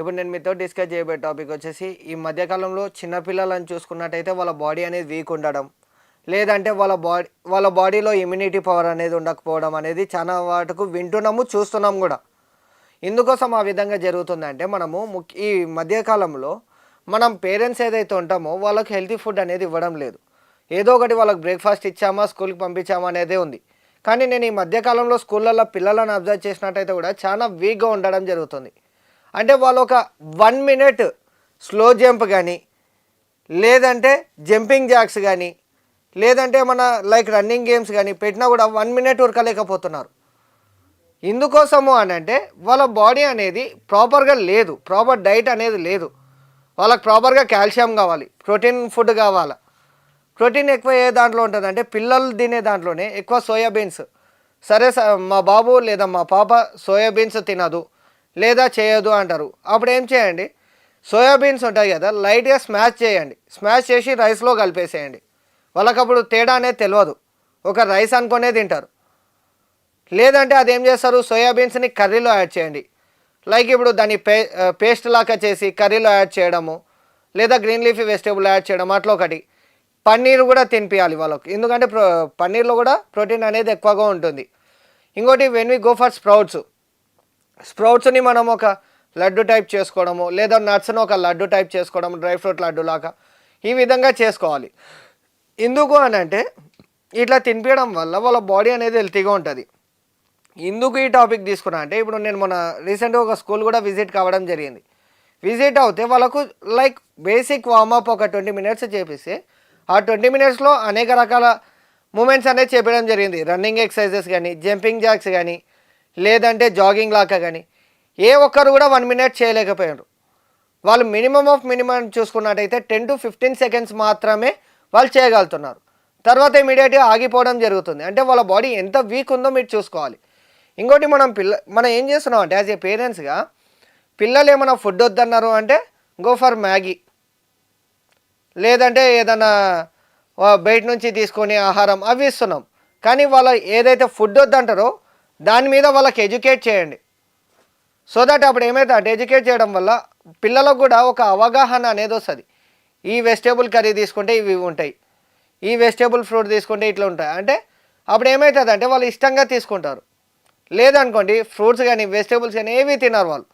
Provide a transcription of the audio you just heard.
ఇప్పుడు నేను మీతో డిస్కస్ చేయబోయే టాపిక్ వచ్చేసి ఈ మధ్యకాలంలో చిన్నపిల్లలను చూసుకున్నట్టయితే వాళ్ళ బాడీ అనేది వీక్ ఉండడం. లేదంటే వాళ్ళ బాడీ వాళ్ళ బాడీలో ఇమ్యూనిటీ పవర్ అనేది ఉండకపోవడం అనేది చాలా వాటికి వింటున్నాము చూస్తున్నాం కూడా. ఇందుకోసం ఆ విధంగా జరుగుతుందంటే మనము ముఖ్య ఈ మధ్యకాలంలో మనం పేరెంట్స్ ఏదైతే ఉంటామో వాళ్ళకి హెల్తీ ఫుడ్ అనేది ఇవ్వడం లేదు. ఏదో ఒకటి వాళ్ళకి బ్రేక్ఫాస్ట్ ఇచ్చామా స్కూల్కి పంపించామా అనేదే ఉంది. కానీ నేను ఈ మధ్యకాలంలో స్కూళ్ళల్లో పిల్లలను అబ్జర్వ్ చేసినట్టయితే కూడా చాలా వీక్గా ఉండడం జరుగుతుంది. అంటే వాళ్ళు ఒక వన్ మినిట్ స్లో జంప్ కానీ లేదంటే జంపింగ్ జాక్స్ కానీ లేదంటే మన లైక్ రన్నింగ్ గేమ్స్ కానీ పెట్టినా కూడా వన్ మినిట్ ఉరకలేకపోతున్నారు. ఇందుకోసము అని అంటే వాళ్ళ బాడీ అనేది ప్రాపర్గా లేదు ప్రాపర్ డైట్ అనేది లేదు. వాళ్ళకి ప్రాపర్గా కాల్షియం కావాలి ప్రోటీన్ ఫుడ్ కావాలి. ప్రోటీన్ ఎక్కువ ఏ దాంట్లో ఉంటుంది అంటే పిల్లలు తినే దాంట్లోనే ఎక్కువ సోయాబీన్స్. సరే మా బాబు లేదా మా పాప సోయాబీన్స్ తినదు లేదా చేయదు అంటారు. అప్పుడు ఏం చేయండి? సోయాబీన్స్ ఉంటాయి కదా లైట్గా స్మాష్ చేయండి. స్మాష్ చేసి రైస్లో కలిపేసేయండి. వాళ్ళకి అప్పుడు తేడా అనేది తెలియదు ఒక రైస్ అనుకునే తింటారు. లేదంటే అదేం చేస్తారు? సోయాబీన్స్ని కర్రీలో యాడ్ చేయండి. లైక్ ఇప్పుడు దాన్ని పే పేస్ట్ లాగా చేసి కర్రీలో యాడ్ చేయడము లేదా గ్రీన్ లీఫీ వెజిటేబుల్ యాడ్ చేయడం అట్లా ఒకటి. పన్నీర్ కూడా తినిపించాలి వాళ్ళకి. ఎందుకంటే ప్రో పన్నీర్లో కూడా ప్రోటీన్ అనేది ఎక్కువగా ఉంటుంది. ఇంకోటి when we go for sprouts స్ప్రౌట్స్ని మనం ఒక లడ్డు టైప్ చేసుకోవడము లేదా నట్స్ని ఒక లడ్డు టైప్ చేసుకోవడం డ్రై ఫ్రూట్ లడ్డు లాగా ఈ విధంగా చేసుకోవాలి. ఎందుకు అని అంటే ఇట్లా తినిపించడం వల్ల వాళ్ళ బాడీ అనేది హెల్తీగా ఉంటుంది. ఎందుకు ఈ టాపిక్ తీసుకున్నా అంటే ఇప్పుడు నేను మన రీసెంట్గా ఒక స్కూల్ కూడా విజిట్ కావడం జరిగింది. విజిట్ అవుతే వాళ్ళకు లైక్ బేసిక్ వార్మప్ ఒక ట్వంటీ మినిట్స్ చేపిస్తే ఆ ట్వంటీ మినిట్స్లో అనేక రకాల మూమెంట్స్ అనేది చేపించడం జరిగింది. రన్నింగ్ ఎక్సర్సైజెస్ కానీ జంపింగ్ జాక్స్ కానీ లేదంటే జాగింగ్ లాగా కానీ ఏ ఒక్కరు కూడా వన్ మినిట్ చేయలేకపోయారు వాళ్ళు మినిమం ఆఫ్ మినిమం చూసుకున్నట్టయితే టెన్ టు ఫిఫ్టీన్ సెకండ్స్ మాత్రమే వాళ్ళు చేయగలుగుతున్నారు. తర్వాత ఇమీడియట్గా ఆగిపోవడం జరుగుతుంది. అంటే వాళ్ళ బాడీ ఎంత వీక్ ఉందో మీరు చూసుకోవాలి. ఇంకోటి మనం పిల్ల మనం ఏం చేస్తున్నాం అంటే యాజ్ ఏ పేరెంట్స్గా పిల్లలు ఏమైనా ఫుడ్ వద్దన్నారు అంటే గో ఫర్ మ్యాగీ. లేదంటే ఏదైనా బయట నుంచి తీసుకొని ఆహారం అవి ఇస్తున్నాం. కానీ వాళ్ళ ఏదైతే ఫుడ్ వద్దంటారో దాని మీద వాళ్ళకి ఎడ్యుకేట్ చేయండి. సో దట్ అప్పుడు ఏమైతే అంటే ఎడ్యుకేట్ చేయడం వల్ల పిల్లలకు కూడా ఒక అవగాహన అనేది వస్తుంది. ఈ వెజిటేబుల్ కర్రీ తీసుకుంటే ఇవి ఉంటాయి. ఈ వెజిటేబుల్ ఫ్రూట్ తీసుకుంటే ఇట్లా ఉంటాయి. అంటే అప్పుడు ఏమవుతుంది అంటే వాళ్ళు ఇష్టంగా తీసుకుంటారు. లేదనుకోండి ఫ్రూట్స్ కానీ వెజిటేబుల్స్ కానీ ఏవి తినరు వాళ్ళు.